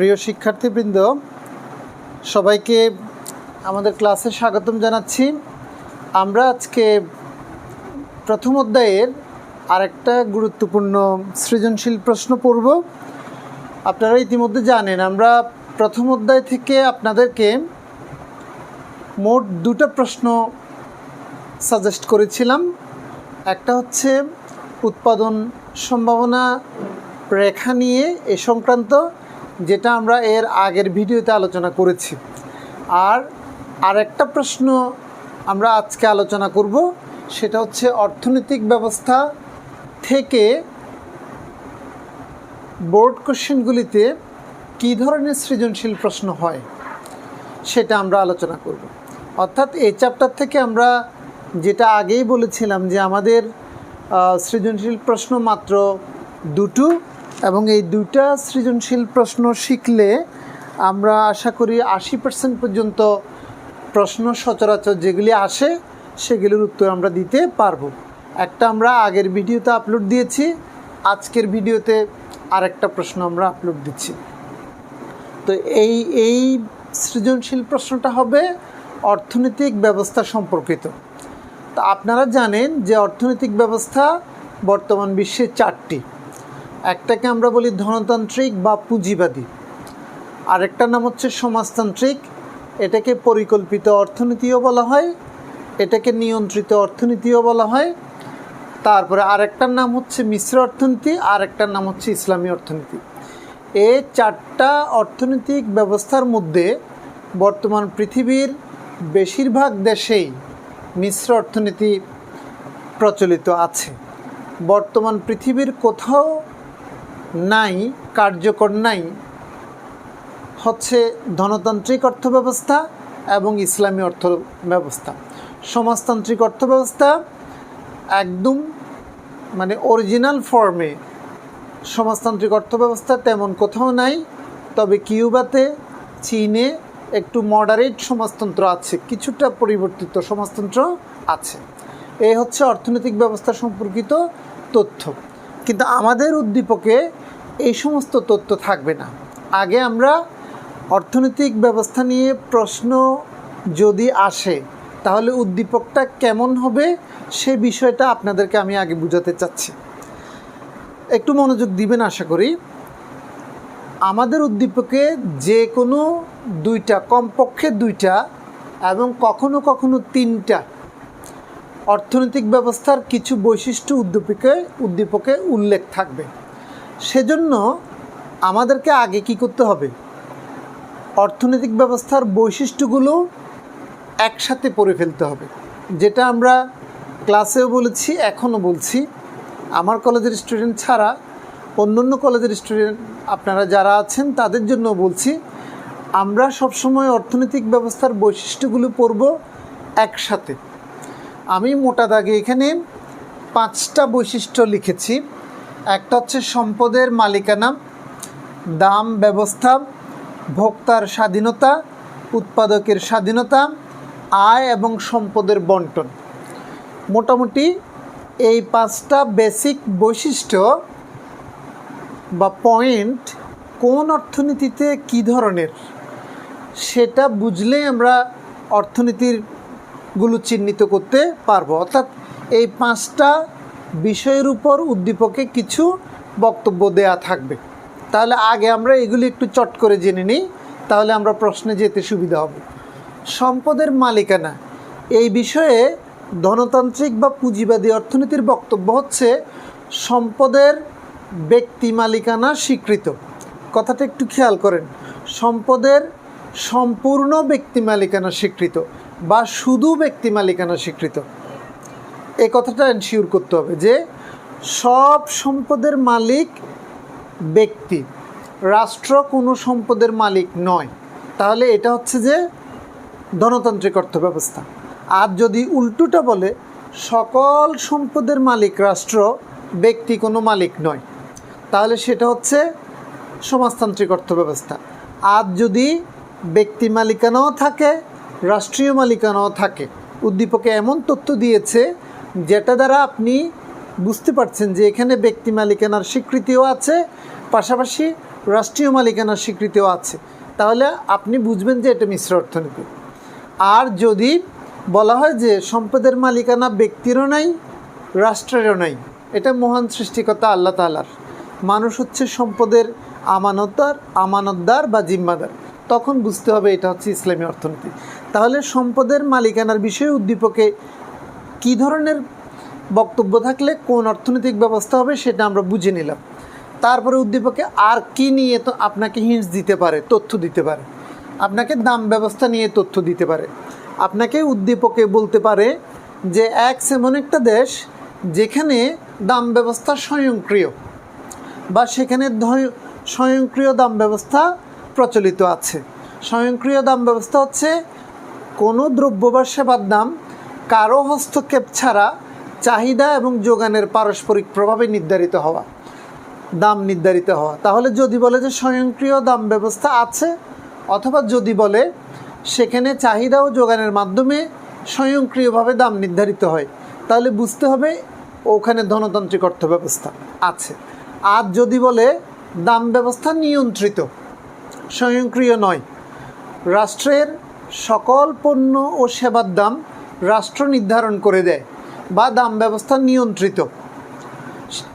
প্রিয় শিক্ষার্থীবৃন্দ, সবাইকে আমাদের ক্লাসে স্বাগতম জানাচ্ছি। আমরা আজকে প্রথম অধ্যায়ের আরেকটা গুরুত্বপূর্ণ সৃজনশীল প্রশ্ন পড়ব। আপনারা ইতিমধ্যে জানেন, আমরা প্রথম অধ্যায় থেকে আপনাদেরকে মোট দুটো প্রশ্ন সাজেস্ট করেছিলাম। একটা হচ্ছে উৎপাদন সম্ভাবনা রেখা নিয়ে এ সংক্রান্ত যেটা আমরা এর আগের ভিডিওতে আলোচনা করেছি। আর আরেকটা প্রশ্ন আমরা আজকে আলোচনা করব, সেটা হচ্ছে অর্থনৈতিক ব্যবস্থা থেকে বোর্ড কোশ্চেনগুলিতে কী ধরনের সৃজনশীল প্রশ্ন হয়, সেটা আমরা আলোচনা করব। অর্থাৎ এই চ্যাপ্টার থেকে আমরা যেটা আগেই বলেছিলাম যে আমাদের সৃজনশীল প্রশ্ন মাত্র দুটো এবং এই দুটা সৃজনশীল প্রশ্ন শিখলে আমরা আশা করি আশি পার্সেন্ট পর্যন্ত প্রশ্ন সচরাচর যেগুলি আসে সেগুলির উত্তর আমরা দিতে পারব। একটা আমরা আগের ভিডিওতে আপলোড দিয়েছি, আজকের ভিডিওতে আরেকটা প্রশ্ন আমরা আপলোড দিচ্ছি। তো এই এই সৃজনশীল প্রশ্নটা হবে অর্থনৈতিক ব্যবস্থা সম্পর্কিত। তা আপনারা জানেন যে অর্থনৈতিক ব্যবস্থা বর্তমান বিশ্বে চারটি। একটাকে আমরা বলি ধনতান্ত্রিক বা পুঁজিবাদী। আরেকটার নাম হচ্ছে সমাজতান্ত্রিক। এটাকে পরিকল্পিত অর্থনীতিও বলা হয়, এটাকে নিয়ন্ত্রিত অর্থনীতিও বলা হয়। তারপরে আরেকটার নাম হচ্ছে মিশ্র অর্থনীতি আর একটার নাম হচ্ছে ইসলামী অর্থনীতি। এই চারটা অর্থনৈতিক ব্যবস্থার মধ্যে বর্তমান পৃথিবীর বেশিরভাগ দেশেই মিশ্র অর্থনীতি প্রচলিত আছে। বর্তমান পৃথিবীর কোথাও নাই, কার্যকর নাই। হচ্ছে ধনতান্ত্রিক অর্থব্যবস্থা এবং ইসলামী অর্থ ব্যবস্থা সমাজতান্ত্রিক অর্থব্যবস্থা একদম মানে অরিজিনাল ফর্মে সমাজতান্ত্রিক অর্থব্যবস্থা তেমন কোথাও নাই, তবে কিউবাতে, চীনে একটু মডারেট সমাজতন্ত্র আছে, কিছুটা পরিবর্তিত সমাজতন্ত্র আছে। এই হচ্ছে অর্থনৈতিক ব্যবস্থা সম্পর্কিত তথ্য। কিন্তু আমাদের উদ্দীপকে এই সমস্ত তথ্য থাকবে না। আগে আমরা অর্থনৈতিক ব্যবস্থা নিয়ে প্রশ্ন যদি আসে, তাহলে উদ্দীপকটা কেমন হবে সে বিষয়টা আপনাদেরকে আমি আগে বুঝাতে চাচ্ছি। একটু মনোযোগ দিবেন আশা করি। আমাদের উদ্দীপকে যে কোনো দুইটা, কমপক্ষে দুইটা এবং কখনো কখনো তিনটা অর্থনৈতিক ব্যবস্থার কিছু বৈশিষ্ট্য উদ্দীপকে উদ্দীপকে উল্লেখ থাকবে। সেজন্য আমাদেরকে আগে কি করতে হবে? অর্থনৈতিক ব্যবস্থার বৈশিষ্ট্যগুলো একসাথে পড়ে ফেলতে হবে। যেটা আমরা ক্লাসেও বলেছি, এখনও বলছি। আমার কলেজের স্টুডেন্ট ছাড়া অন্য অন্য কলেজের স্টুডেন্ট আপনারা যারা আছেন, তাদের জন্য বলছি, আমরা সবসময় অর্থনৈতিক ব্যবস্থার বৈশিষ্ট্যগুলো পড়ব একসাথে। আমি মোটা দাগে এখানে পাঁচটা বৈশিষ্ট্য লিখেছি। একটা হচ্ছে সম্পদের মালিকানা, দাম, ব্যবস্থা, ভোক্তার স্বাধীনতা, উৎপাদকের স্বাধীনতা, আয় এবং সম্পদের বন্টন। মোটামুটি এই পাঁচটা বেসিক বৈশিষ্ট্য বা পয়েন্ট কোন অর্থনীতিতে কী ধরনের, সেটা বুঝলেই আমরা অর্থনীতির গুলো চিহ্নিত করতে পারব। অর্থাৎ এই পাঁচটা বিষয়ের উপর উদ্দীপকে কিছু বক্তব্য দেয়া থাকবে। তাহলে আগে আমরা এগুলি একটু চট করে জেনে নিই, তাহলে আমরা প্রশ্নে যেতে সুবিধা হবে। সম্পদের মালিকানা। এই বিষয়ে ধনতান্ত্রিক বা পুঁজিবাদী অর্থনীতির বক্তব্য হচ্ছে, সম্পদের ব্যক্তি মালিকানা স্বীকৃত। কথাটা একটু খেয়াল করেন। সম্পদের সম্পূর্ণ ব্যক্তি মালিকানা স্বীকৃত। বা শুধু ব্যক্তি মালিকানা স্বীকৃত। এ কথাটা এনশিওর করতে হবে যে সব সম্পদের মালিক ব্যক্তি। রাষ্ট্র কোনো সম্পদের মালিক নয়। তাহলে এটা হচ্ছে যে গণতান্ত্রিক অর্থব্যবস্থা। আর যদি উল্টোটা বলে, সকল সম্পদের মালিক রাষ্ট্র, ব্যক্তি কোনো মালিক নয়, তাহলে সেটা হচ্ছে সমাজতান্ত্রিক অর্থব্যবস্থা। আর যদি ব্যক্তি মালিকানাও থাকে রাষ্ট্রীয় মালিকানাও থাকে। উদ্দীপকে এমন তথ্য দিয়েছে, যেটা দ্বারা আপনি বুঝতে পারছেন যে এখানে ব্যক্তি মালিকানার স্বীকৃতিও আছে, পাশাপাশি রাষ্ট্রীয় মালিকানার স্বীকৃতিও আছে। তাহলে আপনি বুঝবেন যে এটা মিশ্র অর্থনীতি। আর যদি বলা হয় যে সম্পদের মালিকানা ব্যক্তিরও নাই, রাষ্ট্রেরও নাই, এটা মহান সৃষ্টিকর্তা আল্লাহ তালার মানুষ হচ্ছে সম্পদের আমানতদার আমানতদার বা জিম্মাদার। তখন বুঝতে হবে এটা হচ্ছে ইসলামী অর্থনীতি। তাহলে সম্পদের মালিকানার বিষয়ে উদ্দীপকে কী ধরনের বক্তব্য থাকলে কোন অর্থনৈতিক ব্যবস্থা হবে সেটা আমরা বুঝে নিলাম। তারপরে উদ্দীপকে আর কি নিয়ে তো আপনাকে হিন্টস দিতে পারে, তথ্য দিতে পারে? আপনাকে দাম ব্যবস্থা নিয়ে তথ্য দিতে পারে। আপনাকে উদ্দীপকে বলতে পারে যে এক এমন একটা দেশ যেখানে দাম ব্যবস্থা স্বয়ংক্রিয় বা সেখানে স্বয়ংক্রিয় দাম ব্যবস্থা প্রচলিত আছে। স্বয়ংক্রিয় দাম ব্যবস্থা হচ্ছে কোনো দ্রব্য বা সেবার দাম কারও হস্তক্ষেপ ছাড়া চাহিদা এবং যোগানের পারস্পরিক প্রভাবে নির্ধারিত হওয়া, দাম নির্ধারিত হওয়া। তাহলে যদি বলে যে স্বয়ংক্রিয় দাম ব্যবস্থা আছে, অথবা যদি বলে সেখানে চাহিদা ও যোগানের মাধ্যমে স্বয়ংক্রিয়ভাবে দাম নির্ধারিত হয়, তাহলে বুঝতে হবে ওখানে ধনতান্ত্রিক অর্থ ব্যবস্থা আছে। আর যদি বলে দাম ব্যবস্থা নিয়ন্ত্রিত, স্বয়ংক্রিয় নয়, রাষ্ট্রের সকল পণ্য ও সেবার দাম রাষ্ট্র নির্ধারণ করে দেয় বা দাম ব্যবস্থা নিয়ন্ত্রিত।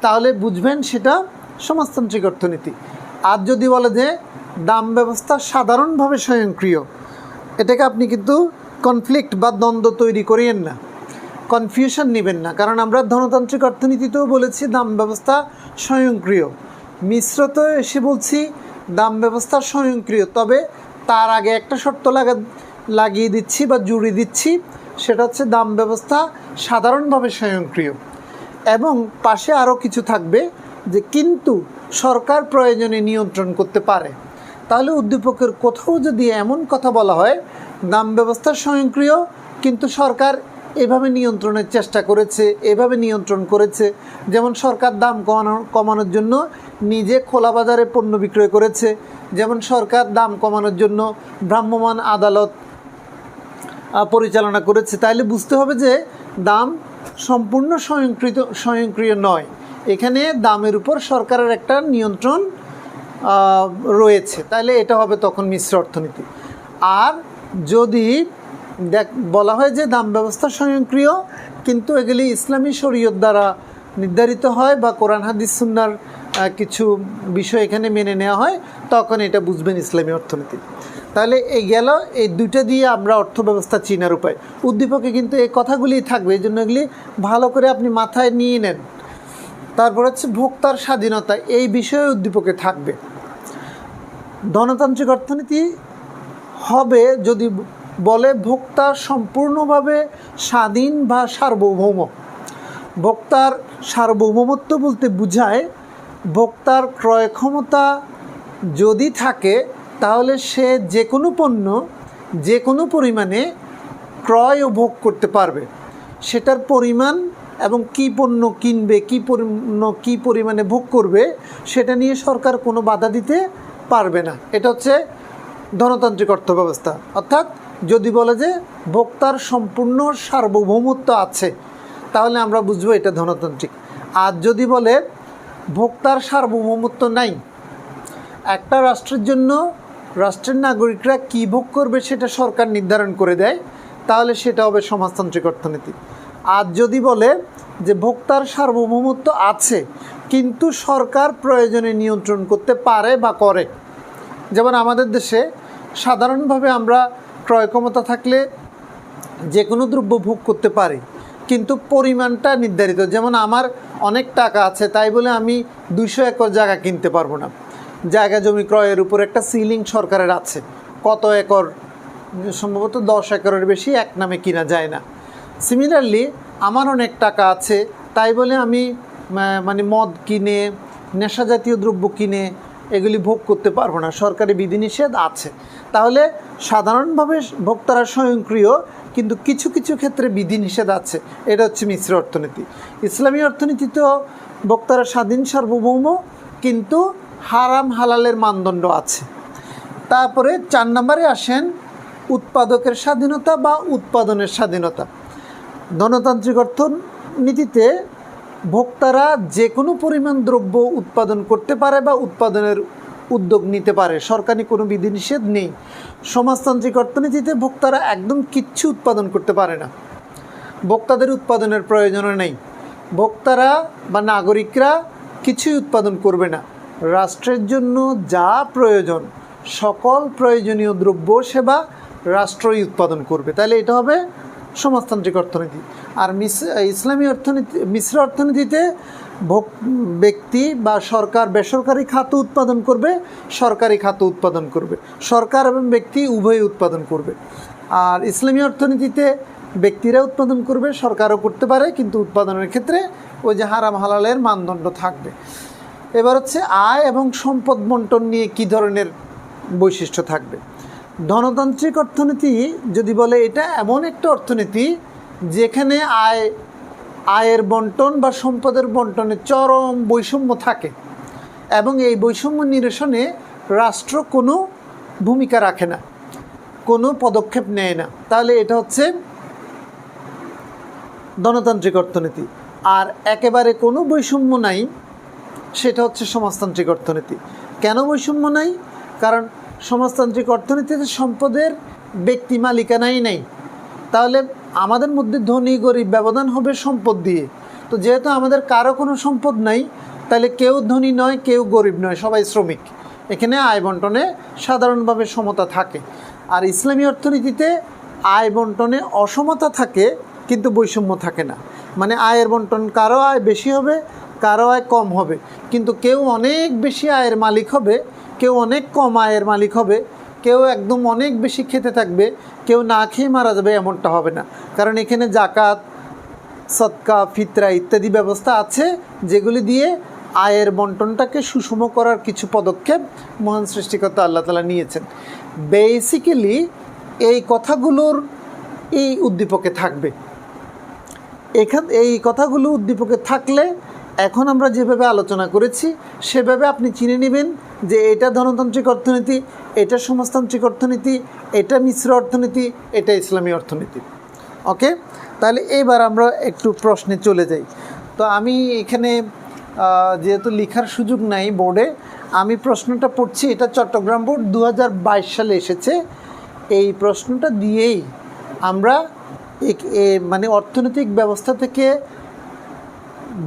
তাহলে বুঝবেন সেটা সমাজতান্ত্রিক অর্থনীতি। আর যদি বলে যে দাম ব্যবস্থা সাধারণভাবে স্বয়ংক্রিয়, এটাকে আপনি কিন্তু কনফ্লিক্ট বা দ্বন্দ্ব তৈরি করিয়েন না। কনফিউশন নেবেন না। কারণ আমরা ধনতান্ত্রিক অর্থনীতিতেও বলেছি দাম ব্যবস্থা স্বয়ংক্রিয়। মিশ্রত এসে বলছি দাম ব্যবস্থা স্বয়ংক্রিয়। তবে তার আগে একটা শর্ত লাগা লাগিয়ে দিচ্ছি বা জুড়ে দিচ্ছি, সেটা হচ্ছে দাম ব্যবস্থা সাধারণভাবে স্বয়ংক্রিয়। এবং পাশে আরও কিছু থাকবে যে কিন্তু সরকার প্রয়োজনে নিয়ন্ত্রণ করতে পারে। তাহলে উদ্দীপকের কোথাও যদি এমন কথা বলা হয়, দাম ব্যবস্থা স্বয়ংক্রিয়, কিন্তু সরকার এভাবে নিয়ন্ত্রণের চেষ্টা করেছে, এভাবে নিয়ন্ত্রণ করেছে, যেমন সরকার দাম কমানো, কমানোর জন্য নিজে খোলা বাজারে পণ্য বিক্রয় করেছে, যেমন সরকার দাম কমানোর জন্য ভ্রাম্যমাণ আদালত পরিচালনা করেছে। তাইলে বুঝতে হবে যে দাম সম্পূর্ণ স্বয়ংকৃত স্বয়ংক্রিয় নয়। এখানে দামের উপর সরকারের একটা নিয়ন্ত্রণ রয়েছে। তাহলে এটা হবে তখন মিশ্র অর্থনীতি। আর যদি দেখ, বলা হয় যে দাম ব্যবস্থা স্বয়ংক্রিয়, কিন্তু এগুলি ইসলামী শরীয়ত দ্বারা নির্ধারিত হয় বা কোরআন, হাদিস, সুন্নার কিছু বিষয় এখানে মেনে নেওয়া হয়, তখন এটা বুঝবেন ইসলামী অর্থনীতি। তাহলে এই গেল, এই দুইটা দিয়ে আমরা অর্থ ব্যবস্থা চিনার উপায়। উদ্দীপকে কিন্তু এই কথাগুলিই থাকবে, এই জন্য এগুলি ভালো করে আপনি মাথায় নিয়ে নেন। তারপর হচ্ছে ভোক্তার স্বাধীনতা, এই বিষয়ে উদ্দীপকে থাকবে। ধনতান্ত্রিক অর্থনীতি হবে যদি বলে ভোক্তা সম্পূর্ণভাবে স্বাধীন বা সার্বভৌম। ভোক্তার সার্বভৌমত্ব বলতে বোঝায়, ভোক্তার ক্রয় ক্ষমতা যদি থাকে তাহলে সে যে কোনো পণ্য, যে কোনো পরিমাণে ক্রয় ও ভোগ করতে পারবে। সেটার পরিমাণ এবং কী পণ্য কিনবে, কী পণ্য কী পরিমাণে ভোগ করবে, সেটা নিয়ে সরকার কোনো বাধা দিতে পারবে না। এটা হচ্ছে ধনতান্ত্রিক অর্থ ব্যবস্থা অর্থাৎ যদি বলে যে ভোক্তার সম্পূর্ণ সার্বভৌমত্ব আছে, তাহলে আমরা বুঝব এটা ধনতান্ত্রিক। আর যদি বলে ভোক্তার সার্বভৌমত্ব নাই, একটা রাষ্ট্রের জন্য রাষ্ট্রের নাগরিকরা কী ভোগ করবে সেটা সরকার নির্ধারণ করে দেয়, তাহলে সেটা হবে সমাজতান্ত্রিক অর্থনীতি। আর যদি বলে যে ভোক্তার সার্বভৌমত্ব আছে, কিন্তু সরকার প্রয়োজনে নিয়ন্ত্রণ করতে পারে বা করে। যেমন আমাদের দেশে সাধারণভাবে আমরা ক্রয় ক্ষমতা থাকলে যে কোনো দ্রব্য ভোগ করতে পারি, কিন্তু পরিমাণটা নির্ধারিত। যেমন আমার অনেক টাকা আছে, তাই বলে আমি দুইশো একর জায়গা কিনতে পারব না। জায়গা জমি ক্রয়ের উপর একটা সিলিং সরকারের আছে। কত একর? সম্ভবত দশ একরের বেশি এক নামে কিনা যায় না। সিমিলারলি আমার অনেক টাকা আছে, তাই বলে আমি মানে মদ কিনে, নেশা জাতীয় দ্রব্য কিনে এগুলি ভোগ করতে পারব না। সরকারি বিধিনিষেধ আছে। তাহলে সাধারণভাবে ভোক্তারা স্বয়ংক্রিয়, কিন্তু কিছু কিছু ক্ষেত্রে বিধিনিষেধ আছে। এটা হচ্ছে মিশ্র অর্থনীতি। ইসলামী অর্থনীতিতেও ভোক্তারা স্বাধীন সার্বভৌম, কিন্তু হারাম হালালের মানদণ্ড আছে। তারপরে চার নম্বরে আসেন উৎপাদকের স্বাধীনতা বা উৎপাদনের স্বাধীনতা। গণতান্ত্রিক অর্থনীতিতে ভোক্তারা যে কোনো পরিমাণ দ্রব্য উৎপাদন করতে পারে বা উৎপাদনের উদ্যোগ নিতে পারে, সরকারি কোনো বিধিনিষেধ নেই। সমাজতান্ত্রিক অর্থনীতিতে ভোক্তারা একদম কিচ্ছু উৎপাদন করতে পারে না। ভোক্তাদের উৎপাদনের প্রয়োজনও নেই। ভোক্তারা বা নাগরিকরা কিছুই উৎপাদন করবে না। রাষ্ট্রের জন্য যা প্রয়োজন, সকল প্রয়োজনীয় দ্রব্য সেবা রাষ্ট্রই উৎপাদন করবে। তাহলে এটা হবে সমাজতান্ত্রিক অর্থনীতি। আর ইসলামী অর্থনীতি মিশ্র অর্থনীতিতে ভোগ ব্যক্তি বা সরকার বেসরকারি খাত উৎপাদন করবে, সরকারি খাত উৎপাদন করবে। সরকার এবং ব্যক্তি উভয়ই উৎপাদন করবে। আর ইসলামী অর্থনীতিতে ব্যক্তিরা উৎপাদন করবে, সরকারও করতে পারে, কিন্তু উৎপাদনের ক্ষেত্রে ওই যে হারাম হালালের মানদণ্ড থাকবে। এবার হচ্ছে আয় এবং সম্পদ বন্টন নিয়ে কী ধরনের বৈশিষ্ট্য থাকবে? ধনতান্ত্রিক অর্থনীতি যদি বলে এটা এমন একটা অর্থনীতি যেখানে আয়, আয়ের বন্টন বা সম্পদের বন্টনে চরম বৈষম্য থাকে এবং এই বৈষম্য নিরসনে রাষ্ট্র কোনো ভূমিকা রাখে না, কোনো পদক্ষেপ নেয় না। তাহলে এটা হচ্ছে গণতান্ত্রিক অর্থনীতি। আর একেবারে কোনো বৈষম্য নাই সেটা হচ্ছে সমাজতান্ত্রিক অর্থনীতি। কেন বৈষম্য নাই? কারণ সমাজতান্ত্রিক অর্থনীতিতে সম্পদের ব্যক্তি মালিকানাই নেই। তাহলে আমাদের মধ্যে ধনী, গরিব ব্যবধান হবে সম্পদ দিয়ে। তো যেহেতু আমাদের কারও কোনো সম্পদ নাই, তাহলে কেউ ধনী নয়, কেউ গরিব নয়, সবাই শ্রমিক। এখানে আয় বন্টনে সাধারণভাবে সমতা থাকে। আর ইসলামী অর্থনীতিতে আয় বন্টনে অসমতা থাকে, কিন্তু বৈষম্য থাকে না। মানে আয়ের বন্টন কারও আয় বেশি হবে কারও আয় কম হবে। কিন্তু কেউ অনেক বেশি আয়ের মালিক হবে, কেউ অনেক কম আয়ের মালিক হবে, কেউ একদম অনেক বেশি খেতে থাকবে, কেউ না খেয়ে মারা যাবে এমনটা হবে না। কারণ এখানে জাকাত সৎকা ফিতরা ইত্যাদি ব্যবস্থা আছে, যেগুলি দিয়ে আয়ের বন্টনটাকে সুষম করার কিছু পদক্ষেপ মহান সৃষ্টিকর্তা আল্লাহ তালা নিয়েছেন। বেসিক্যালি এই কথাগুলোর এই উদ্দীপকে থাকবে। এখান, এই কথাগুলো উদ্দীপকে থাকলে এখন আমরা যেভাবে আলোচনা করেছি, সেভাবে আপনি চিনে নেবেন যে এটা ধনতান্ত্রিক অর্থনীতি, এটা সমাজতান্ত্রিক অর্থনীতি, এটা মিশ্র অর্থনীতি, এটা ইসলামী অর্থনীতি। ওকে? তাহলে এবার আমরা একটু প্রশ্নে চলে যাই। তো আমি এখানে যেহেতু লেখার সুযোগ নাই বোর্ডে, আমি প্রশ্নটা পড়ছি, এটা চট্টগ্রাম বোর্ড দু হাজার বাইশ সালে এসেছে। এই প্রশ্নটা দিয়েই আমরা মানে অর্থনৈতিক ব্যবস্থা থেকে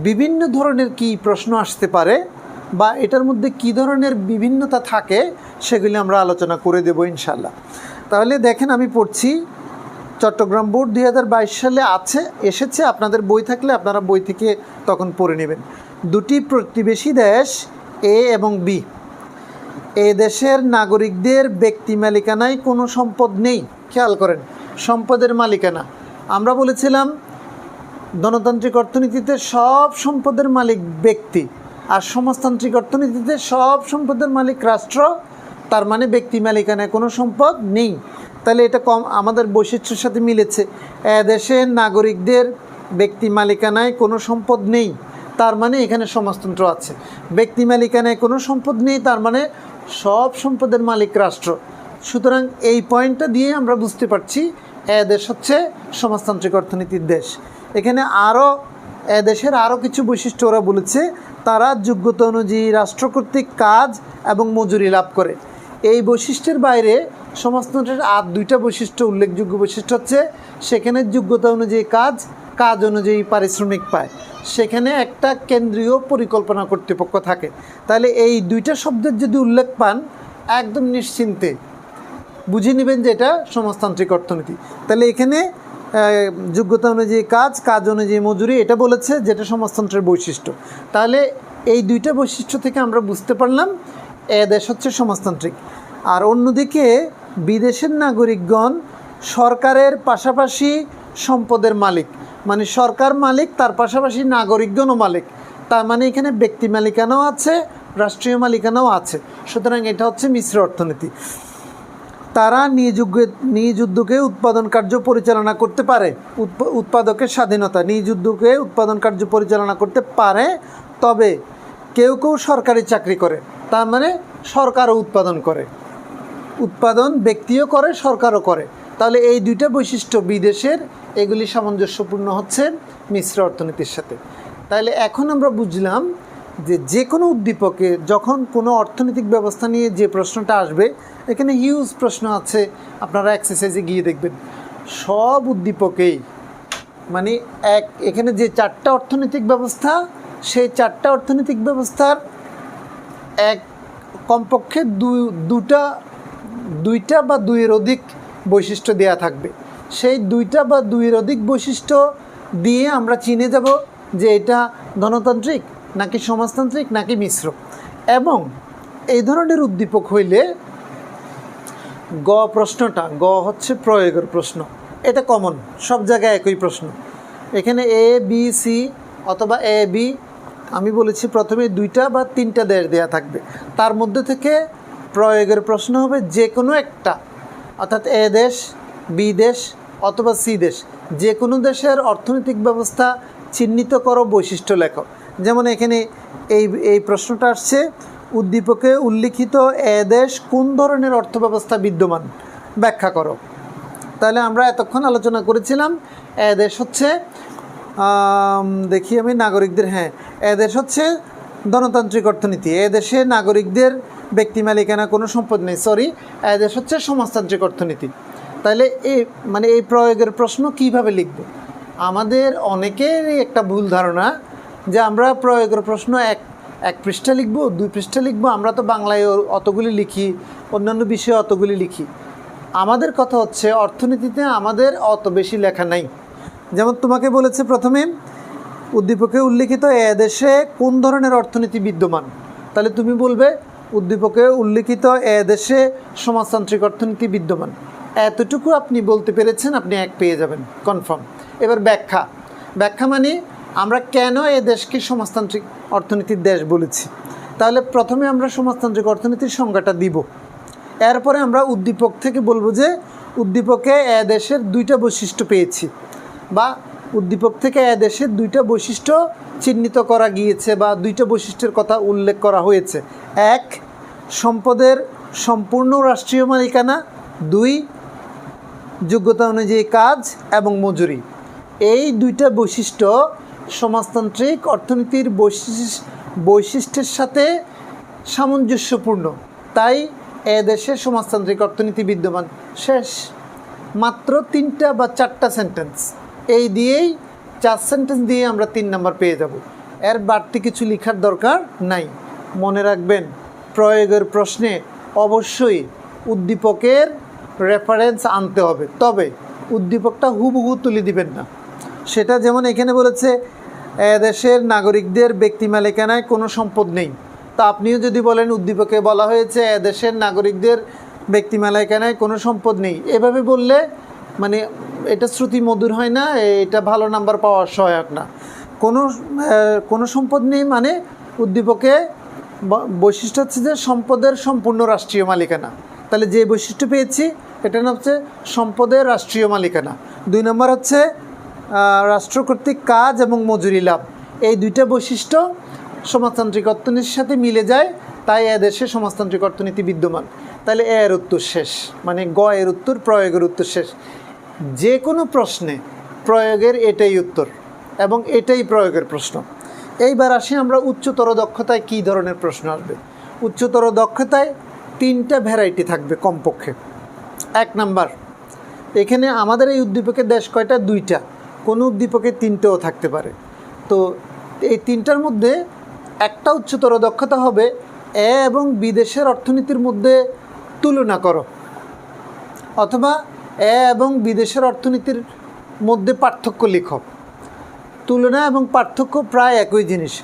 বিভিন্ন ধরনের কি প্রশ্ন আসতে পারে বা এটার মধ্যে কি ধরনের বিভিন্নতা থাকে, সেগুলি আমরা আলোচনা করে দেব ইনশাল্লাহ তাহলে দেখেন আমি পড়ছি, চট্টগ্রাম বোর্ড দুই হাজার বাইশ সালে আছে, এসেছে, আপনাদের বই থাকলে আপনারা বই থেকে তখন পড়ে নেবেন। দুটি প্রতিবেশী দেশ, এ এবং বি। এ দেশের নাগরিকদের ব্যক্তি মালিকানায় কোনো সম্পদ নেই, খেয়াল করেন, সম্পদের মালিকানা। আমরা বলেছিলাম গণতান্ত্রিক অর্থনীতিতে সব সম্পদের মালিক ব্যক্তি আর সমাজতান্ত্রিক অর্থনীতিতে সব সম্পদের মালিক রাষ্ট্র, তার মানে ব্যক্তি মালিকানায় কোনো সম্পদ নেই। তাহলে এটা কম আমাদের বৈশিষ্ট্যের সাথে মিলেছে। দেশের নাগরিকদের ব্যক্তি মালিকানায় কোনো সম্পদ নেই, তার মানে এখানে সমাজতন্ত্র আছে। ব্যক্তি মালিকানায় কোনো সম্পদ নেই, তার মানে সব সম্পদের মালিক রাষ্ট্র। সুতরাং এই পয়েন্টটা দিয়ে আমরা বুঝতে পারছি এ দেশ হচ্ছে সমাজতান্ত্রিক অর্থনীতির দেশ। এখানে আরও দেশের আরও কিছু বৈশিষ্ট্য ওরা বলেছে। তারা যোগ্যতা অনুযায়ী রাষ্ট্র কর্তৃক কাজ এবং মজুরি লাভ করে। এই বৈশিষ্ট্যের বাইরে সমাজতন্ত্রের আর দুইটা বৈশিষ্ট্য, উল্লেখযোগ্য বৈশিষ্ট্য হচ্ছে, সেখানে যোগ্যতা অনুযায়ী কাজ কাজ অনুযায়ী পারিশ্রমিক পায়। সেখানে একটা কেন্দ্রীয় পরিকল্পনা কর্তৃপক্ষ থাকে। তাহলে এই দুইটা শব্দের যদি উল্লেখ পান, একদম নিশ্চিন্তে বুঝে নেবেন যে এটা সমাজতান্ত্রিক অর্থনীতি। তাহলে এখানে যোগ্যতা অনুযায়ী কাজ কাজ অনুযায়ী মজুরি, এটা বলেছে যেটা সমাজতন্ত্রের বৈশিষ্ট্য। তাহলে এই দুইটা বৈশিষ্ট্য থেকে আমরা বুঝতে পারলাম এ দেশ হচ্ছে সমাজতান্ত্রিক। আর অন্যদিকে বিদেশের নাগরিকগণ সরকারের পাশাপাশি সম্পদের মালিক মানে সরকার মালিক, তার পাশাপাশি নাগরিকগণও মালিক। তার মানে এখানে ব্যক্তি মালিকানাও আছে, রাষ্ট্রীয় মালিকানাও আছে। সুতরাং এটা হচ্ছে মিশ্র অর্থনীতি। তারা নিজ উদ্যোগে উৎপাদন কার্য পরিচালনা করতে পারে। উৎপ- উৎপাদকের স্বাধীনতা উদ্যোগে উৎপাদন কার্য পরিচালনা করতে পারে, তবে কেউ কেউ সরকারি চাকরি করে, তার মানে সরকারও উৎপাদন করে। উৎপাদন ব্যক্তিও করে, সরকারও করে। তাহলে এই দুইটা বৈশিষ্ট্য বিদেশের, এগুলি সামঞ্জস্যপূর্ণ হচ্ছে মিশ্র অর্থনীতির সাথে। তাহলে এখন আমরা বুঝলাম যে যে কোনো উদ্দীপকে যখন কোনো অর্থনৈতিক ব্যবস্থা নিয়ে যে প্রশ্নটা আসবে, এখানে হিউজ প্রশ্ন আছে, আপনারা এক্সারসাইজে গিয়ে দেখবেন। সব উদ্দীপকেই মানে এক, এখানে যে চারটা অর্থনৈতিক ব্যবস্থা, সেই চারটা অর্থনৈতিক ব্যবস্থার এক কমপক্ষে দুটা, দুইটা বা দুইয়ের অধিক বৈশিষ্ট্য দেয়া থাকবে। সেই দুইটা বা দুইয়ের অধিক বৈশিষ্ট্য দিয়ে আমরা চিনে যাব যে এটা গণতান্ত্রিক নাকি সমাজতান্ত্রিক, নাকি মিশ্র? এবং এই ধরনের উদ্দীপক হইলে গ প্রশ্নটা, গ হচ্ছে প্রয়োগের প্রশ্ন। এটা কমন সব জায়গায় একই প্রশ্ন। এখানে এ বি সি অথবা এ বি আমি বলেছি প্রথমে দুইটা বা তিনটা দেশ দেয়া থাকবে। তার মধ্যে থেকে প্রয়োগের প্রশ্ন হবে যে কোনো একটা। অর্থাৎ এ দেশ বি দেশ অথবা সি দেশ। যে কোনো দেশের অর্থনৈতিক ব্যবস্থা চিহ্নিত করো বৈশিষ্ট্য লেখো। যেমন এখানে এই এই প্রশ্নটা আসছে, উদ্দীপকে উল্লিখিত এ দেশ কোন ধরনের অর্থব্যবস্থা বিদ্যমান? ব্যাখ্যা করো। তাহলে আমরা এতক্ষণ আলোচনা করেছিলাম, এ দেশ হচ্ছে দেখি আমি নাগরিকদের হ্যাঁ এ দেশ হচ্ছে গণতান্ত্রিক অর্থনীতি, এ দেশে নাগরিকদের ব্যক্তি মালিকানা কোনো সম্পদ নেই সরি এ দেশ হচ্ছে সমাজতান্ত্রিক অর্থনীতি। তাহলে এই মানে এই প্রয়োগের প্রশ্ন কীভাবে লিখবে? আমাদের অনেকেরই একটা ভুল ধারণা যে আমরা প্রয়োগের প্রশ্ন এক এক পৃষ্ঠা লিখব, দুই পৃষ্ঠা লিখব, আমরা তো বাংলায় অতগুলি লিখি, অন্যান্য বিষয়ে অতগুলি লিখি। আমাদের কথা হচ্ছে অর্থনীতিতে আমাদের অত বেশি লেখা নাই। যেমন তোমাকে বলেছে প্রথমে, উদ্দীপকে উল্লিখিত এ দেশে কোন ধরনের অর্থনীতি বিদ্যমান? তাহলে তুমি বলবে, উদ্দীপকে উল্লিখিত এ দেশে সমাজতান্ত্রিক অর্থনীতি বিদ্যমান। এতটুকু আপনি বলতে পেরেছেন, আপনি এক পেয়ে যাবেন। কনফার্ম। এবার ব্যাখ্যা। ব্যাখ্যা মানে আমরা কেন এ দেশকে সমাজতান্ত্রিক অর্থনীতির দেশ বলেছি? তাহলে প্রথমে আমরা সমাজতান্ত্রিক অর্থনীতির সংজ্ঞাটা দিব। এরপরে আমরা উদ্দীপক থেকে বলব যে উদ্দীপকে এ দেশের দুইটা বৈশিষ্ট্য পেয়েছি বা উদ্দীপক থেকে এ দেশের দুইটা বৈশিষ্ট্য চিহ্নিত করা গিয়েছে বা দুইটা বৈশিষ্ট্যের কথা উল্লেখ করা হয়েছে। এক, সম্পদের সম্পূর্ণ রাষ্ট্রীয় মালিকানা। দুই, যোগ্যতা অনুযায়ী কাজ এবং মজুরি। এই দুইটা বৈশিষ্ট্য সমাজতান্ত্রিক অর্থনীতির বৈশিষ্ট্য বৈশিষ্ট্যের সাথে সামঞ্জস্যপূর্ণ। তাই এ দেশে সমাজতান্ত্রিক অর্থনীতি বিদ্যমান। শেষ। মাত্র তিনটা বা চারটা সেন্টেন্স এই দিয়েই চার সেন্টেন্স দিয়ে আমরা তিন নাম্বার পেয়ে যাব। এর বাড়তি কিছু লেখার দরকার নাই। মনে রাখবেন, প্রয়োগের প্রশ্নে অবশ্যই উদ্দীপকের রেফারেন্স আনতে হবে। তবে উদ্দীপকটা হুবহু তুলে দিবেন না। সেটা যেমন এখানে বলেছে দেশের নাগরিকদের ব্যক্তি মালিকানায় কোনো সম্পদ নেই। তা আপনিও যদি বলেন, উদ্দীপকে বলা হয়েছে দেশের নাগরিকদের ব্যক্তি মালিকানায় কোনো সম্পদ নেই। এভাবে বললে মানে এটা শ্রুতি মধুর হয় না, এটা ভালো নাম্বার পাওয়ার সহায়ক না। কোনো কোনো সম্পদ নেই মানে উদ্দীপকে বৈশিষ্ট্য হচ্ছে যে সম্পদের সম্পূর্ণ রাষ্ট্রীয় মালিকানা। তাহলে যে বৈশিষ্ট্য পেয়েছি, এটা হচ্ছে সম্পদের রাষ্ট্রীয় মালিকানা। দুই নম্বর হচ্ছে রাষ্ট্র কর্তৃক কাজ এবং মজুরি লাভ। এই দুইটা বৈশিষ্ট্য সমাজতান্ত্রিক অর্থনীতির সাথে মিলে যায়, তাই এ দেশে সমাজতান্ত্রিক অর্থনীতি বিদ্যমান। তাহলে এর উত্তর শেষ মানে গ এর উত্তর, প্রয়োগের উত্তর শেষ। যে কোনো প্রশ্নে প্রয়োগের এটাই উত্তর এবং এটাই প্রয়োগের প্রশ্ন। এইবার আসি আমরা উচ্চতর দক্ষতায় কী ধরনের প্রশ্ন আসবে? উচ্চতর দক্ষতায় তিনটা ভ্যারাইটি থাকবে কমপক্ষে। এক নাম্বার, এখানে আমাদের এই উদ্দীপকের দেশ কয়টা? দুইটা। কোনো উদ্দীপকে তিনটেও থাকতে পারে। তো এই তিনটার মধ্যে একটা উচ্চতর দক্ষতা হবে এ এবং বিদেশের অর্থনীতির মধ্যে তুলনা করো। অথবা এ এবং বিদেশের অর্থনীতির মধ্যে পার্থক্য লিখো। তুলনা এবং পার্থক্য প্রায় একই জিনিস।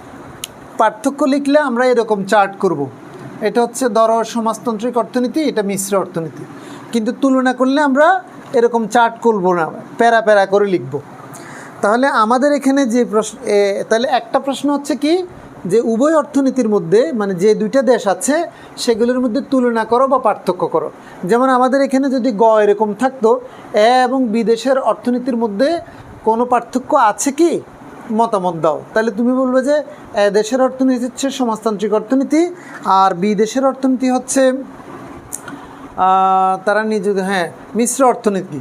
পার্থক্য লিখলে আমরা এরকম চার্ট করব। এটা হচ্ছে ধরো সমাজতান্ত্রিক অর্থনীতি, এটা মিশ্র অর্থনীতি। কিন্তু তুলনা করলে আমরা এরকম চার্ট করব না, প্যারা প্যারা করে লিখব। তাহলে আমাদের এখানে যে প্রশ্ন তাহলে একটা প্রশ্ন হচ্ছে কি, যে উভয় অর্থনীতির মধ্যে মানে যে দুইটা দেশ আছে, সেগুলোর মধ্যে তুলনা করো বা পার্থক্য করো। যেমন আমাদের এখানে যদি গ এরকম থাকতো, এ এবং বিদেশের অর্থনীতির মধ্যে কোনো পার্থক্য আছে কি? মতামত দাও। তাহলে তুমি বলবে যে, এ দেশের অর্থনীতি হচ্ছে সমাজতান্ত্রিক অর্থনীতি, আর বিদেশের অর্থনীতি হচ্ছে তারা নিজে হ্যাঁ মিশ্র অর্থনীতি।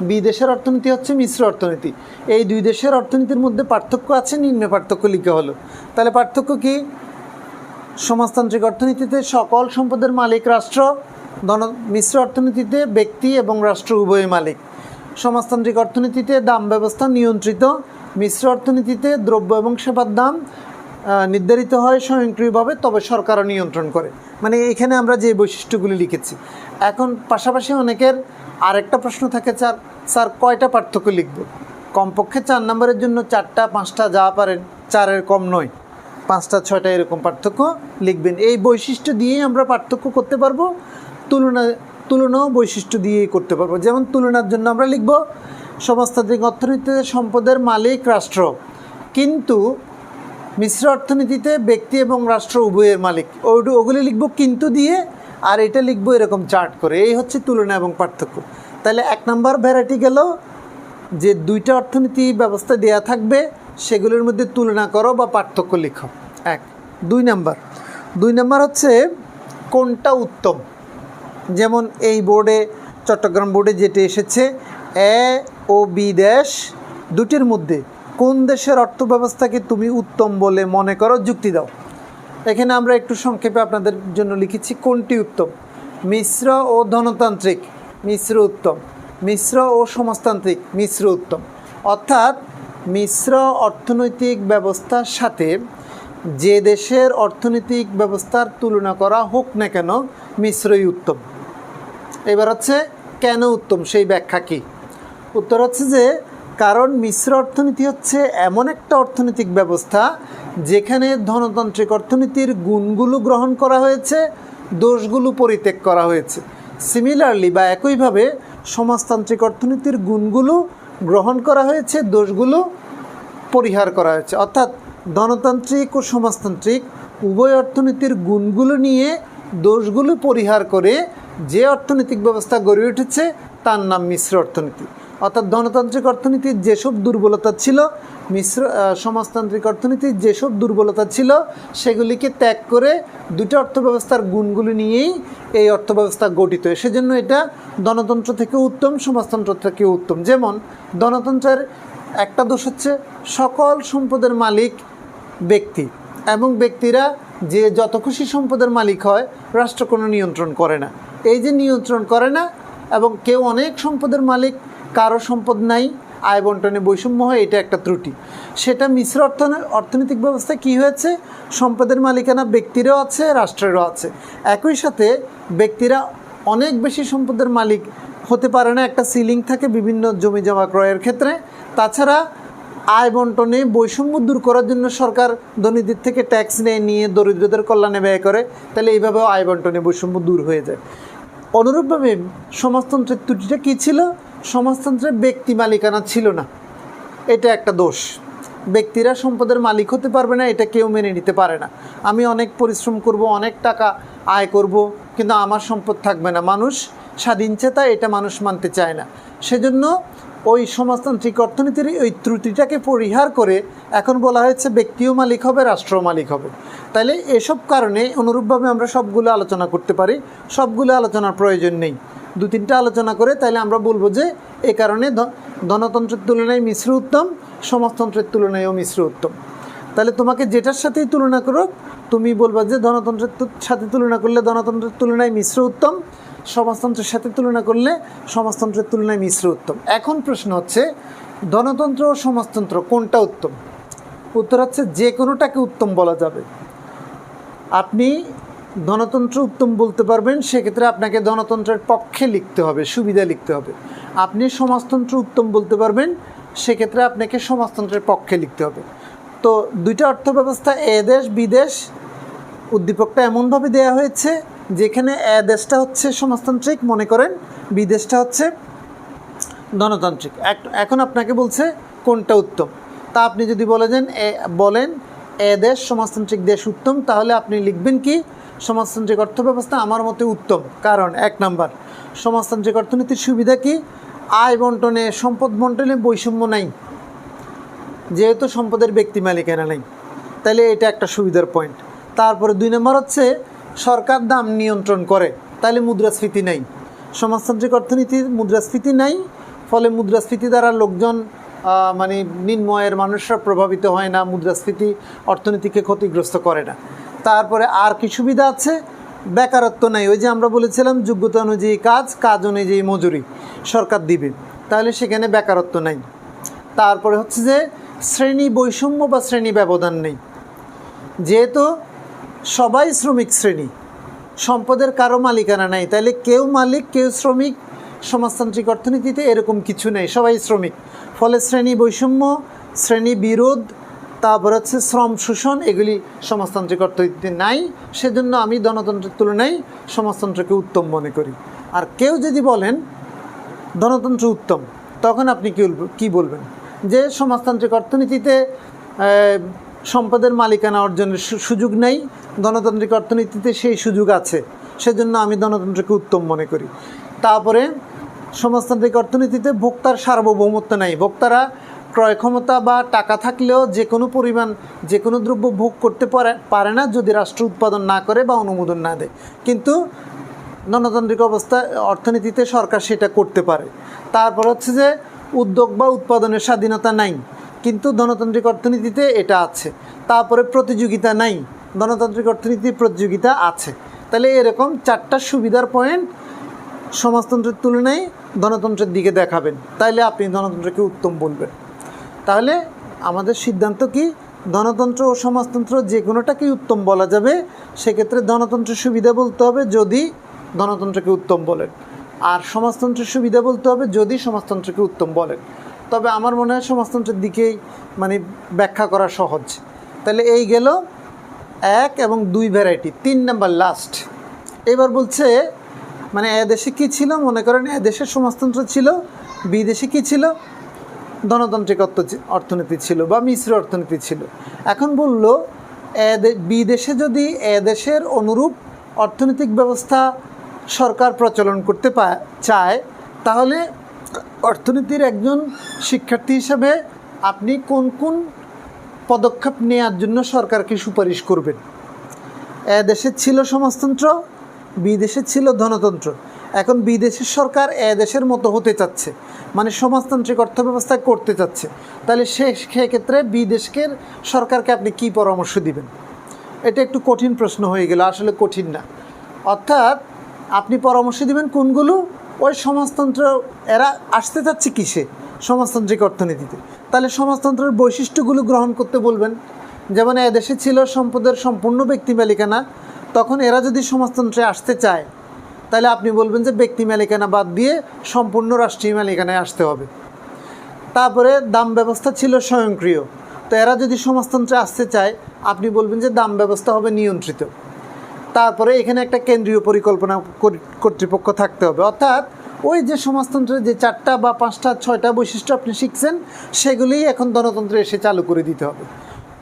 বিদেশের অর্থনীতি হচ্ছে মিশ্র অর্থনীতি। এই দুই দেশের অর্থনীতির মধ্যে পার্থক্য আছে, নিম্ন পার্থক্য লিখে হলো। তাহলে পার্থক্য কি? সমাজতান্ত্রিক অর্থনীতিতে সকল সম্পদের মালিক রাষ্ট্র, ধন, মিশ্র অর্থনীতিতে ব্যক্তি এবং রাষ্ট্র উভয় মালিক। সমাজতান্ত্রিক অর্থনীতিতে দাম ব্যবস্থা নিয়ন্ত্রিত, মিশ্র অর্থনীতিতে দ্রব্য এবং সেবার দাম নির্ধারিত হয় স্বয়ংক্রিয়ভাবে, তবে সরকারও নিয়ন্ত্রণ করে। মানে এখানে আমরা যে বৈশিষ্ট্যগুলি লিখেছি। এখন পাশাপাশি অনেকের আরেকটা প্রশ্ন থাকে, স্যার। স্যার, কয়টা পার্থক্য লিখব? কমপক্ষে চার নম্বরের জন্য চারটা, পাঁচটা যা পারেন, চারের কম নয়। পাঁচটা, ছয়টা এরকম পার্থক্য লিখবেন। এই বৈশিষ্ট্য দিয়েই আমরা পার্থক্য করতে পারব, তুলনা, তুলনাও বৈশিষ্ট্য দিয়েই করতে পারব। যেমন তুলনার জন্য আমরা লিখব, সমাজতান্ত্রিক অর্থনীতিতে সম্পদের মালিক রাষ্ট্র। কিন্তু মিশ্র অর্থনীতিতে ব্যক্তি এবং রাষ্ট্র উভয়ের মালিক। ওগুলি লিখব কিন্তু দিয়ে আর এটা লিখব এরকম চার্ট করে। এই হচ্ছে তুলনা এবং পার্থক্য। তাহলে এক নম্বর ভ্যারাইটি গেল, যে দুইটা অর্থনীতি ব্যবস্থা দেয়া থাকবে, সেগুলোর মধ্যে তুলনা করো বা পার্থক্য লিখো। এক, দুই নাম্বার দুই নাম্বার হচ্ছে কোনটা উত্তম? যেমন এই বোর্ডে চট্টগ্রাম বোর্ডে যেটি এসেছে, এ ও বি দেশ দুটির মধ্যে কোন দেশের অর্থব্যবস্থাকে তুমি উত্তম বলে মনে করো, যুক্তি দাও। এখানে আমরা একটু সংক্ষেপে আপনাদের জন্য লিখেছি, কোনটি উত্তম? মিশ্র ও ধনতান্ত্রিক, মিশ্র উত্তম। মিশ্র ও সমাজতান্ত্রিক, মিশ্র উত্তম। অর্থাৎ মিশ্র অর্থনৈতিক ব্যবস্থার সাথে যে দেশের অর্থনৈতিক ব্যবস্থার তুলনা করা হোক না কেন, মিশ্রই উত্তম। এবার হচ্ছে কেন উত্তম? সেই ব্যাখ্যা কী? উত্তর হচ্ছে যে কারণ মিশ্র অর্থনীতি হচ্ছে এমন একটা অর্থনৈতিক ব্যবস্থা যেখানে ধনতান্ত্রিক অর্থনীতির গুণগুলো গ্রহণ করা হয়েছে, দোষগুলো পরিত্যাগ করা হয়েছে। সিমিলারলি বা একইভাবে সমাজতান্ত্রিক অর্থনীতির গুণগুলো গ্রহণ করা হয়েছে, দোষগুলো পরিহার করা হয়েছে। অর্থাৎ ধনতান্ত্রিক ও সমাজতান্ত্রিক উভয় অর্থনীতির গুণগুলো নিয়ে দোষগুলো পরিহার করে যে অর্থনৈতিক ব্যবস্থা গড়ে উঠেছে, তার নাম মিশ্র অর্থনীতি। অর্থাৎ ধনতান্ত্রিক অর্থনীতির যেসব দুর্বলতা ছিল, মিশ্র সমাজতান্ত্রিক অর্থনীতির যেসব দুর্বলতা ছিল, সেগুলিকে ত্যাগ করে দুটো অর্থব্যবস্থার গুণগুলি নিয়েই এই অর্থব্যবস্থা গঠিত। সেজন্য এটা ধনতন্ত্র থেকে উত্তম, সমাজতন্ত্র থেকে উত্তম। যেমন ধনতন্ত্রের একটা দোষ হচ্ছে সকল সম্পদের মালিক ব্যক্তি এবং ব্যক্তিরা যে যত খুশি সম্পদের মালিক হয়, রাষ্ট্র কোনো নিয়ন্ত্রণ করে না। এই যে নিয়ন্ত্রণ করে না এবং কেউ অনেক সম্পদের মালিক কারও সম্পদ নাই, আয় বন্টনে বৈষম্য হয়, এটা একটা ত্রুটি। সেটা মিশ্র অর্থ অর্থনৈতিক ব্যবস্থায় কি হয়েছে? সম্পদের মালিকানা ব্যক্তিরও আছে, রাষ্ট্রেরও আছে। একই সাথে ব্যক্তিরা অনেক বেশি সম্পদের মালিক হতে পারে না, একটা সিলিং থাকে বিভিন্ন জমি জমা ক্রয়ের ক্ষেত্রে। তাছাড়া আয় বন্টনে বৈষম্য দূর করার জন্য সরকার ধনীদের থেকে ট্যাক্স নেয়, নিয়ে দরিদ্রদের কল্যাণে ব্যয় করে। তাহলে এইভাবেও আয় বন্টনে বৈষম্য দূর হয়ে যায়। অনুরূপভাবে সমাজতন্ত্রের ত্রুটিটা কী ছিল? সমাজতন্ত্রের ব্যক্তি মালিকানা ছিল না। এটা একটা দোষ। ব্যক্তিরা সম্পদের মালিক হতে পারবে না, এটা কেউ মেনে নিতে পারে না। আমি অনেক পরিশ্রম করব, অনেক টাকা আয় করব, কিন্তু আমার সম্পদ থাকবে না। মানুষ স্বাধীন চেতা, এটা মানুষ মানতে চায় না। সেজন্য ওই সমাজতান্ত্রিক অর্থনীতির ওই ত্রুটিটাকে পরিহার করে এখন বলা হয়েছে, ব্যক্তিও মালিক হবে রাষ্ট্র মালিক হবে। তাইলে এসব কারণে অনুরূপভাবে আমরা সবগুলো আলোচনা করতে পারি। সবগুলো আলোচনার প্রয়োজন নেই। দু তিনটা আলোচনা করে তাইলে আমরা বলব যে এ কারণে ধনতন্ত্রের তুলনায় মিশ্র উত্তম, সমাজতন্ত্রের তুলনায়ও মিশ্র উত্তম। তাহলে তোমাকে যেটার সাথেই তুলনা করো, তুমি বলবা যে ধনতন্ত্রের সাথে তুলনা করলে ধনতন্ত্রের তুলনায় মিশ্র উত্তম, সমাজতন্ত্রের সাথে তুলনা করলে সমাজতন্ত্রের তুলনায় মিশ্র উত্তম। এখন প্রশ্ন হচ্ছে, ধনতন্ত্র ও সমাজতন্ত্র কোনটা উত্তম? উত্তর হচ্ছে যে কোনোটাকে উত্তম বলা যাবে। আপনি ধনতন্ত্র উত্তম বলতে পারবেন, সেক্ষেত্রে আপনাকে ধনতন্ত্রের পক্ষে লিখতে হবে, সুবিধা লিখতে হবে। আপনি সমাজতন্ত্র উত্তম বলতে পারবেন, সেক্ষেত্রে আপনাকে সমাজতন্ত্রের পক্ষে লিখতে হবে। তো দুইটা অর্থব্যবস্থা, এ দেশ বিদেশ উদ্দীপকটা এমনভাবে দেওয়া হয়েছে, যেখানে এ দেশটা হচ্ছে সমাজতান্ত্রিক, মনে করেন বিদেশটা হচ্ছে গণতান্ত্রিক এখন আপনাকে বলছে কোনটা উত্তম। তা আপনি যদি বলে এ, বলেন, এ দেশ সমাজতান্ত্রিক, দেশ উত্তম, তাহলে আপনি লিখবেন কি সমাজতান্ত্রিক অর্থব্যবস্থা আমার মতে উত্তম। কারণ, এক নাম্বার, সমাজতান্ত্রিক অর্থনীতির সুবিধা কি? আয় বন্টনে, সম্পদ বন্টনে বৈষম্য নাই। যেহেতু সম্পদের ব্যক্তি মালিকানা নেই। তাহলে এটা একটা সুবিধার পয়েন্ট তারপরে দুই নম্বর হচ্ছে, সরকার দাম নিয়ন্ত্রণ করে তাহলে মুদ্রাস্ফীতি নাই। সমাজতান্ত্রিক অর্থনীতির মুদ্রাস্ফীতি নাই, ফলে মুদ্রাস্ফীতি দ্বারা লোকজন মানে নিম্নয়ের মানুষরা প্রভাবিত হয় না, মুদ্রাস্ফীতি অর্থনীতিকে ক্ষতিগ্রস্ত করে না। তারপরে আর কি সুবিধা আছে? বেকারত্ব নাই। ওই যে আমরা বলেছিলাম, যোগ্যতা অনুযায়ী কাজ কাজ অনুযায়ী মজুরি সরকার দিবে। তাহলে সেখানে বেকারত্ব নাই। তারপরে হচ্ছে যে, শ্রেণি বৈষম্য বা শ্রেণি ব্যবধান নেই। যেহেতু সবাই শ্রমিক শ্রেণি, সম্পদের কারও মালিকানা নাই। তাহলে কেউ মালিক, কেউ শ্রমিক, সমাজতান্ত্রিক অর্থনীতিতে এরকম কিছু নেই। সবাই শ্রমিক। ফলে শ্রেণি বৈষম্য, শ্রেণি বিরোধ তারপর হচ্ছে শ্রম, শোষণ, এগুলি সমাজতান্ত্রিক অর্থনীতিতে নাই। সেজন্য আমি গণতন্ত্রের তুলনায় সমাজতন্ত্রকে উত্তম মনে করি। আর কেউ যদি বলেন গণতন্ত্র উত্তম, তখন আপনি কি কি বলবেন? যে সমাজতান্ত্রিক অর্থনীতিতে সম্পদের মালিকানা অর্জনের সুযোগ নেই, গণতান্ত্রিক অর্থনীতিতে সেই সুযোগ আছে, সেজন্য আমি গণতন্ত্রকে উত্তম মনে করি। তারপরে সমাজতান্ত্রিক অর্থনীতিতে ভোক্তার সার্বভৌমত্ব নাই। ভোক্তারা ক্রয় ক্ষমতা বা টাকা থাকলেও যে কোনো পরিমাণ, যে কোনো দ্রব্য ভোগ করতে পারে পারে না যদি রাষ্ট্র উৎপাদন না করে বা অনুমোদন না দেয়। কিন্তু গণতান্ত্রিক অবস্থা, অর্থনীতিতে সরকার সেটা করতে পারে। তারপর হচ্ছে যে উদ্যোগ বা উৎপাদনের স্বাধীনতা নাই, কিন্তু গণতান্ত্রিক অর্থনীতিতে এটা আছে। তারপরে প্রতিযোগিতা নাই গণতান্ত্রিক অর্থনীতির প্রতিযোগিতা আছে। তাহলে এরকম চারটা সুবিধার পয়েন্ট সমাজতন্ত্রের তুলনায় গণতন্ত্রের দিকে দেখাবেন। তাইলে আপনি গণতন্ত্রকে উত্তম বলবেন। তাহলে আমাদের সিদ্ধান্ত কি? গণতন্ত্র ও সমাজতন্ত্র যে কোনোটাকেই উত্তম বলা যাবে। সেক্ষেত্রে গণতন্ত্রের সুবিধা বলতে হবে যদি গণতন্ত্রকে উত্তম বলেন। আর সমাজতন্ত্রের সুবিধা বলতে হবে যদি সমাজতন্ত্রকে উত্তম বলেন। তবে আমার মনে হয় সমাজতন্ত্রের দিকেই মানে ব্যাখ্যা করা সহজ। তাহলে এই গেল এক এবং দুই ভ্যারাইটি তিন নাম্বার লাস্ট এবার বলছে মানে এদেশে কী ছিল? মনে করেন এদেশের সমাজতন্ত্র ছিল বিদেশে কী ছিল? গণতান্ত্রিক অর্থ- অর্থনীতি ছিল বা মিশ্র অর্থনীতি ছিল। এখন বলল বিদেশে যদি এদেশের অনুরূপ অর্থনৈতিক ব্যবস্থা সরকার প্রচলন করতে চায়, তাহলে অর্থনীতির একজন শিক্ষার্থী হিসাবে আপনি কোন কোন পদক্ষেপ নেওয়ার জন্য সরকারকে সুপারিশ করবেন? এ দেশে ছিল সমাজতন্ত্র, বিদেশে ছিল ধনতন্ত্র। এখন বিদেশের সরকার এ দেশের মতো হতে চাচ্ছে। মানে সমাজতান্ত্রিক অর্থব্যবস্থা করতে চাচ্ছে। তাহলে সে, সেক্ষেত্রে বিদেশকে সরকারকে আপনি কি পরামর্শ দিবেন? এটা একটু কঠিন প্রশ্ন হয়ে গেল, আসলে কঠিন না। অর্থাৎ আপনি পরামর্শ দিবেন কোনগুলো? ওই সমাজতন্ত্র, এরা আসতে চাচ্ছে কিসে? সমাজতান্ত্রিক অর্থনীতিতে। তাহলে সমাজতন্ত্রের বৈশিষ্ট্যগুলো গ্রহণ করতে বলবেন। যেমন এদেশে ছিল সম্পদের সম্পূর্ণ ব্যক্তি মালিকানা, তখন এরা যদি সমাজতন্ত্রে আসতে চায় তাহলে আপনি বলবেন যে ব্যক্তি মালিকানা বাদ দিয়ে সম্পূর্ণ রাষ্ট্রীয় মালিকানায় আসতে হবে। তারপরে দাম ব্যবস্থা ছিল স্বয়ংক্রিয়। তো এরা যদি সমাজতন্ত্রে আসতে চায়, আপনি বলবেন যে দাম ব্যবস্থা হবে নিয়ন্ত্রিত। তারপরে এখানে একটা কেন্দ্রীয় পরিকল্পনা কর- কর্তৃপক্ষ থাকতে হবে। অর্থাৎ ওই যে সমাজতন্ত্রের যে চারটা বা পাঁচটা, ছয়টা বৈশিষ্ট্য আপনি শিখছেন সেগুলিই এখন গণতন্ত্রে এসে চালু করে দিতে হবে।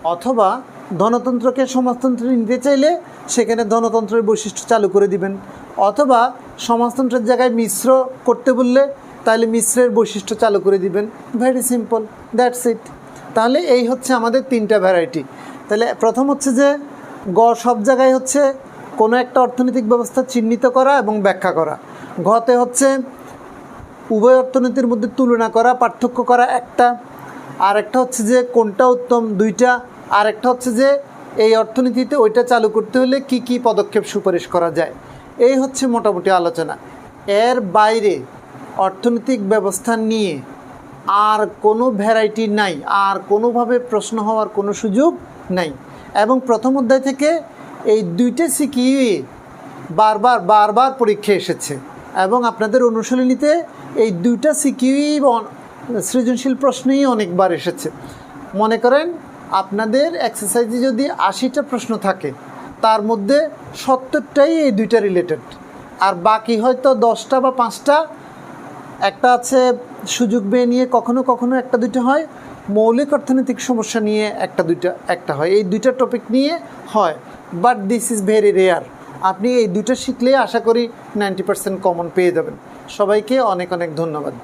অথবা ধনতন্ত্রকে সমাজতন্ত্রে নিতে চাইলে সেখানে ধনতন্ত্রের বৈশিষ্ট্য চালু করে দিবেন। অথবা সমাজতন্ত্রের জায়গায় মিশ্র করতে বললে তাহলে মিশ্রের বৈশিষ্ট্য চালু করে দিবেন। ভেরি সিম্পল দ্যাটস ইট তাহলে এই হচ্ছে আমাদের তিনটা ভ্যারাইটি তাহলে প্রথম হচ্ছে যে, গ সব জায়গায় হচ্ছে কোনো একটা অর্থনৈতিক ব্যবস্থা চিহ্নিত করা এবং ব্যাখ্যা করা। ঘতে হচ্ছে উভয় অর্থনীতির মধ্যে তুলনা করা, পার্থক্য করা একটা। আর একটা হচ্ছে যে, কোনটা উত্তম, দুইটা। আর একটা হচ্ছে যে, এই অর্থনীতিতে ওইটা চালু করতে হলে কি কি পদক্ষেপ সুপারিশ করা যায়। এই হচ্ছে মোটামুটি আলোচনা। এর বাইরে অর্থনৈতিক ব্যবস্থা নিয়ে আর কোনো ভ্যারাইটি নাই, আর কোনোভাবে প্রশ্ন হওয়ার কোনো সুযোগ নাই। এবং প্রথম অধ্যায় থেকে এই দুইটা সিকিউই বারবার বারবার পরীক্ষা এসেছে এবং আপনাদের অনুশীলনীতে এই দুইটা সিকিউই সৃজনশীল প্রশ্নই অনেকবার এসেছে। মনে করেন, আপনাদের এক্সারসাইজে যদি আশিটা প্রশ্ন থাকে তার মধ্যে সত্তরটাই এই দুইটা রিলেটেড আর বাকি হয়তো দশটা বা পাঁচটা, একটা আছে সুযোগ ব্যয় নিয়ে কখনো কখনো একটা দুইটা হয়, মৌলিক অর্থনৈতিক সমস্যা নিয়ে একটা দুইটা, একটা হয়। এই দুইটা টপিক নিয়ে হয় but this is very rare আপনি এই দুইটা শিখলে আশা করি নাইনটি পার্সেন্ট কমন পেয়ে যাবেন। সবাইকে অনেক অনেক ধন্যবাদ।